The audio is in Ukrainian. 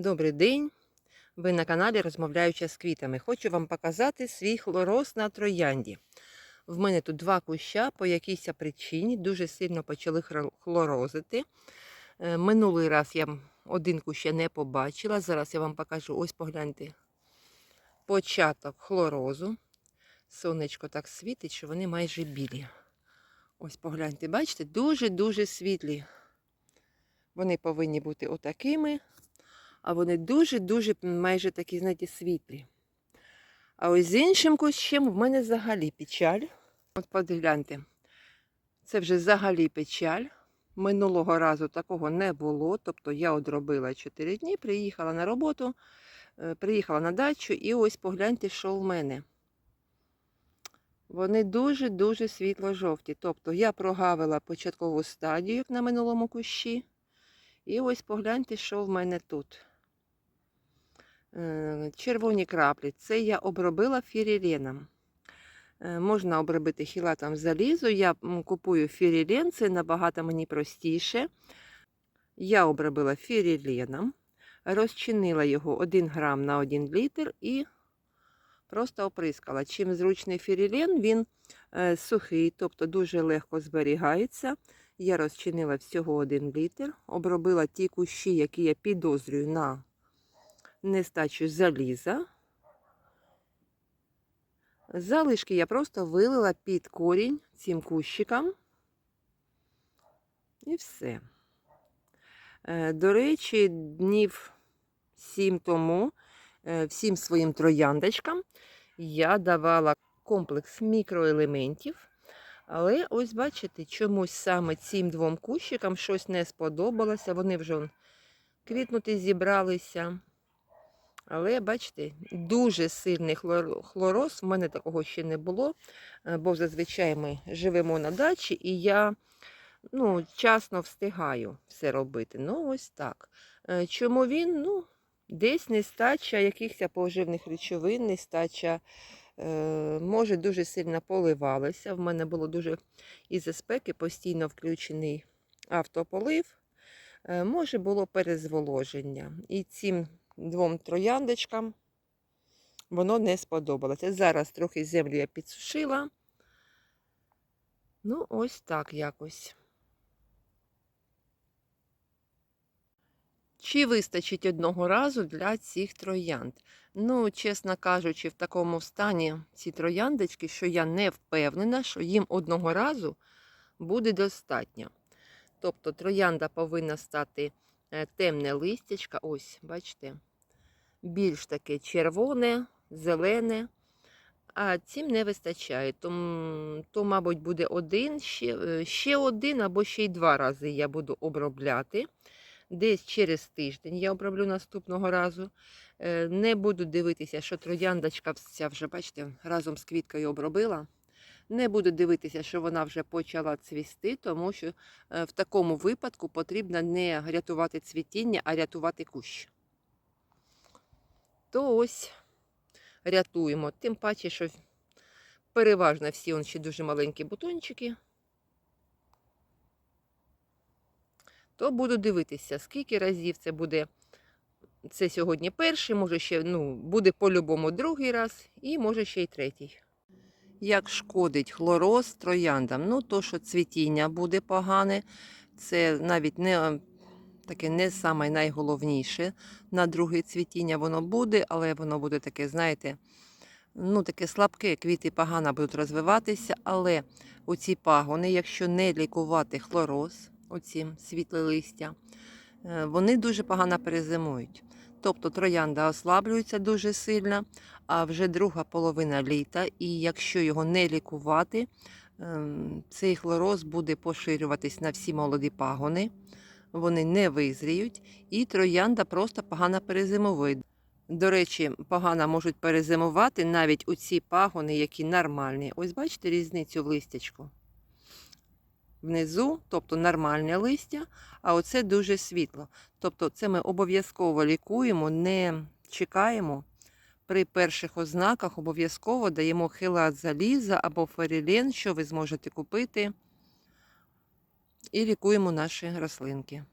Добрий день! Ви на каналі Розмовляюча з квітами. Хочу вам показати свій хлороз на троянді. В мене тут два куща по якійсь причині дуже сильно почали хлорозити. Е, Минулий раз я один кущ не побачила. Зараз я вам покажу. Ось погляньте. Початок хлорозу. Сонечко так світить, що вони майже білі. Ось погляньте, бачите, дуже-дуже світлі. Вони повинні бути отакими а вони дуже-дуже майже такі, знаєте, світлі. А ось з іншим кущем в мене взагалі печаль. От подгляньте, це вже взагалі печаль. Минулого разу такого не було. Тобто я одробила 4 дні, приїхала на роботу, е, приїхала на дачу і ось погляньте, що в мене. Вони дуже-дуже світло-жовті. Тобто я прогавила початкову стадію, на минулому кущі. І ось погляньте, що в мене тут. Е, Червоні краплі. Це я обробила фіріленом. Е, Можна обробити хілатом залізу. Я купую фірілен, це набагато мені простіше. Я обробила фіріленом, розчинила його 1 грам на 1 літр і просто оприскала. Чим зручний фірілен, він е, сухий, тобто дуже легко зберігається. Я розчинила всього 1 літр, обробила ті кущі, які я підозрюю на нестачу заліза. Залишки я просто вилила під корінь цим кущикам. І все. Е, До речі, днів сім тому е, всім своїм трояндочкам я давала комплекс мікроелементів. Але ось бачите, чомусь саме цим двом кущикам щось не сподобалося. Вони вже квітнути зібралися. Але бачите, дуже сильний хлор- хлороз. У мене такого ще не було, е, бо зазвичай ми живемо на дачі, і я ну, часно встигаю все робити. Ну, ось так. Е, Чому він? Ну, десь нестача якихось поживних речовин, нестача, е, може, дуже сильно поливалося. В мене було дуже із-за спеки постійно включений автополив. Може, було перезволоження. І цим двом трояндочкам воно не сподобалося. Зараз трохи землю я підсушила. Ну, ось так якось. Чи вистачить одного разу для цих троянд? Ну, чесно кажучи, в такому стані ці трояндочки, що я не впевнена, що їм одного разу буде достатньо. Тобто троянда повинна стати е, темне листячка, ось, бачите, більш таке червоне, зелене, а цим не вистачає. То, то мабуть, буде один, ще, е, ще один або ще й два рази я буду обробляти. Десь через тиждень я оброблю наступного разу. Е, Не буду дивитися, що трояндочка вся вже, бачите, разом з квіткою обробила. Не буду дивитися, що вона вже почала цвісти, тому що е, в такому випадку потрібно не рятувати цвітіння, а рятувати кущ. То ось рятуємо. Тим паче, що переважно всі он ще дуже маленькі бутончики. То буду дивитися, скільки разів це буде. Це сьогодні перший, може ще ну, буде по-любому другий раз, і може ще й третій. Як шкодить хлороз трояндам? Ну, то, що цвітіння буде погане, це навіть не таке не саме найголовніше. На друге цвітіння воно буде, але воно буде таке, знаєте, ну, таке слабке, квіти погано будуть розвиватися, але оці пагони, якщо не лікувати хлороз, оці світле листя, е, вони дуже погано перезимують. Тобто троянда ослаблюється дуже сильно, а вже друга половина літа, і якщо його не лікувати, ем, цей хлороз буде поширюватись на всі молоді пагони, вони не визріють, і троянда просто погано перезимовує. До речі, погано можуть перезимувати навіть у ці пагони, які нормальні. Ось бачите різницю в листячку. Внизу, тобто нормальне листя, а оце дуже світло. Тобто це ми обов'язково лікуємо, не чекаємо. При перших ознаках обов'язково даємо хилат заліза або ферілен, що ви зможете купити, і лікуємо наші рослинки.